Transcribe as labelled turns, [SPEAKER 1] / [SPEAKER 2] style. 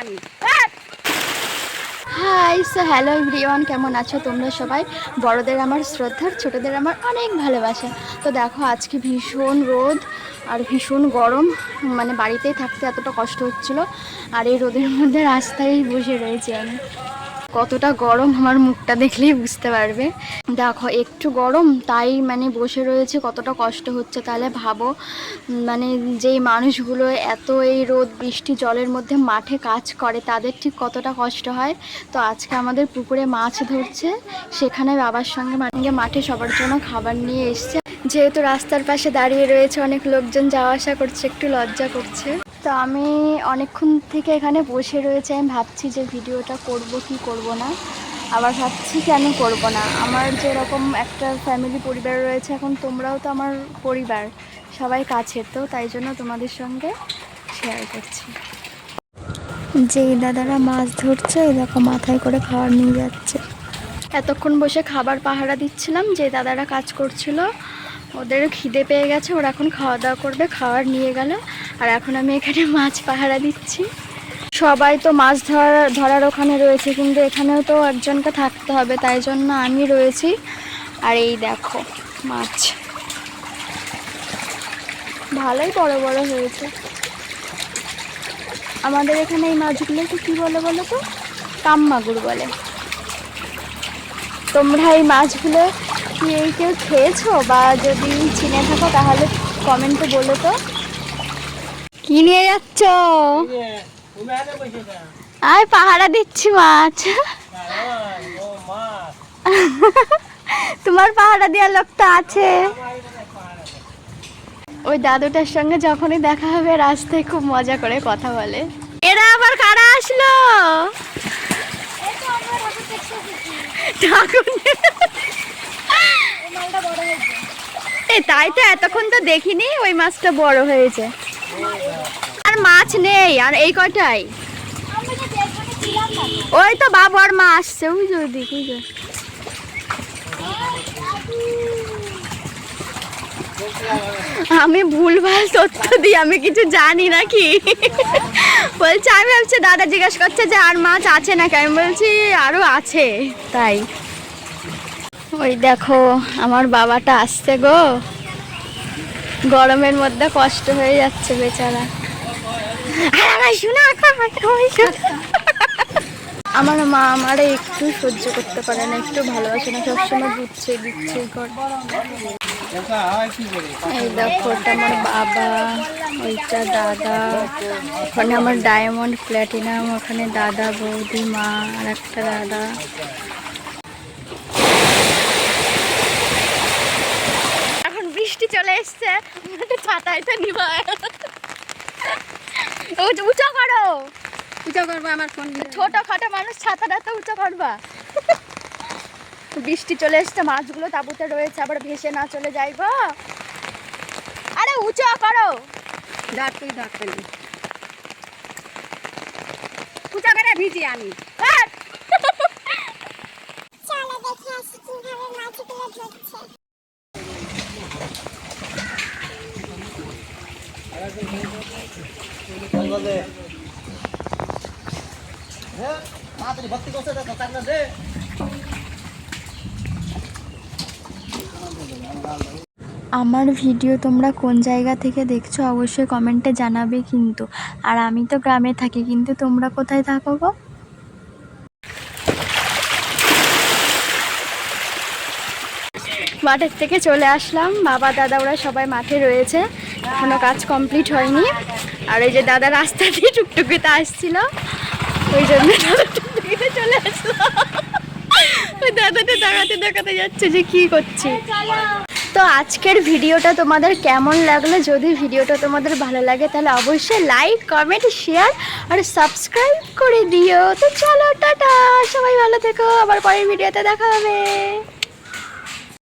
[SPEAKER 1] আমি।
[SPEAKER 2] High so hello everyone কেমন আছো তোমরা সবাই? বড়দের আমার শ্রদ্ধার, ছোটদের আমার অনেক ভালোবাসা। তো দেখো, আজকে ভীষণ রোদ আর ভীষণ গরম। মানে বাড়িতেই থাকতে এতটা কষ্ট হচ্ছিল। আর এই রোদের মধ্যে রাস্তায় বসে রয়েছি আমি। কতটা গরম আমার মুখটা দেখলেই বুঝতে পারবে। দেখো, একটু গরম, তাই মানে বসে রয়েছে, কতটা কষ্ট হচ্ছে। তাহলে ভাবো মানে যেই মানুষগুলো এত এই রোদ, বৃষ্টি, জলের মধ্যে মাঠে কাজ করে, তাদের ঠিক কতটা কষ্ট হয়? তো আজকে আমাদের পুকুরে মাছ ধরছে, সেখানে বাবার সঙ্গে মানে মাঠে সবার জন্য খাবার নিয়ে এসছে। যেহেতু রাস্তার পাশে দাঁড়িয়ে রয়েছে অনেক লোকজন, যাওয়া আসা করছে, একটু লজ্জা করছে। তো আমি অনেকক্ষণ থেকে এখানে বসে রয়েছে, আমি ভাবছি যে ভিডিওটা করব কি করব না। আবার ভাবছি কেন করব না? আমার যেরকম একটা ফ্যামিলি পরিবার রয়েছে, এখন তোমরাও তো আমার পরিবার, সবাই কাছের তো তাই জন্য তোমাদের সঙ্গে শেয়ার করছি। যেই দাদারা মাছ ধরছে এই দেখো মাথায় করে খাবার নিয়ে যাচ্ছে। এতক্ষণ বসে খাবার পাহারা দিচ্ছিলাম, যে দাদারা কাজ করছিল, ওদের খিদে পেয়ে গেছে, ওরা এখন খাওয়া দাওয়া করবে, খাবার নিয়ে গেল। আর এখন আমি এখানে মাছ পাহারা দিচ্ছি। সবাই তো মাছ ধরার ধরার ওখানে রয়েছে, কিন্তু এখানেও তো একজনকে থাকতে হবে, তাই জন্য আমি রয়েছি। আর এই দেখো, মাছ। ভালোই বড় বড় হয়েছে। আমাদের এখানে এই মাছগুলোকে কী বলে বলো তো? কাম মাগুর বলে। তোমরা এই মাছগুলো কি এই কেউ খেয়েছো? বা যদি চিনে থাকো, তাহলে কমেন্টে বলো তো। কি নিয়ে যাচ্ছ? আয়, পাহারা দিচ্ছি, মাছ। তোমার পাহারা দেওয়ার লোক তো আছে। ওই দাদুটার সঙ্গে যখনই দেখা হবে, রাস্তায় খুব মজা করে কথা বলে। এরা আবার কারা আসলো? তাই তো এতক্ষণ তো দেখিনি, ওই মাছটা বড় হয়েছে। আর মাছ নেই, আর এই কটাই ওই তো বাবু আর মা আসছে ওদিকে ওই আমি ভুলভাল তথ্য দিই, আমি কিছু জানি নাকি? বলছে, আমি ভাবছি দাদা জিজ্ঞেস করছে যে আর মাছ আছে নাকি? আমি বলছি, আরও আছে, তাই। ওই দেখো, আমার বাবাটা আসছে গো। গরমের মধ্যে কষ্ট হয়ে যাচ্ছে বেচারা। আমার মা আমারে একটু সহ্য করতে পারে না, একটু ভালোবাসে না, সবসময় দিচ্ছে দিচ্ছে এই দেখো, ওটা আমার বাবা, ওইটা দাদা, ওখানে আমার ডায়মন্ড প্ল্যাটিনাম ওখানে দাদা, বৌদি, মা, আর একটা দাদা এখন বৃষ্টি চলে এসছে। ছাতায় তো নিবা। উঁচু করো।
[SPEAKER 1] পূজা করব আমার ফোন
[SPEAKER 2] ছোট খাটো মানুষ ছাতাটা তো উঁচু করবা। বৃষ্টি চলে এসছে মাছগুলো তাঁবুতে রয়েছে আবার ভেসে না চলে যাই গো আরে উঁচু করো।
[SPEAKER 1] ডাক তুই ডাক পূজা করে ভিজি আমি।
[SPEAKER 3] চলো দেখে আসি কীভাবে মাছগুলো ধরছে।
[SPEAKER 2] আমার ভিডিও তোমরা কোন জায়গা থেকে দেখছ অবশ্যই কমেন্টে জানাবে কিন্তু। আর আমি তো গ্রামে থাকি, কিন্তু তোমরা কোথায় থাকো গো? মাঠের থেকে চলে আসলাম। বাবা, দাদা, ওরা সবাই মাঠে রয়েছে। এখনও কাজ কমপ্লিট হয়নি। আর ওই যে দাদা রাস্তা দিয়ে টুকটুকিতে আসছিল। ওই জন্য টুকটুকিতে চলে আসলো। ওই দাদাটা দেখাতে দেখাতে যাচ্ছে যে কি করছি। তো আজকের ভিডিওটা তোমাদের কেমন লাগল? যদি ভিডিওটা তোমাদের ভালো লাগে, তাহলে অবশ্যই লাইক কমেন্ট শেয়ার আর সাবস্ক্রাইব করে দিও। তো চলো, টাটা। সবাই ভালো থেকো। আবার পরের ভিডিওতে দেখা হবে।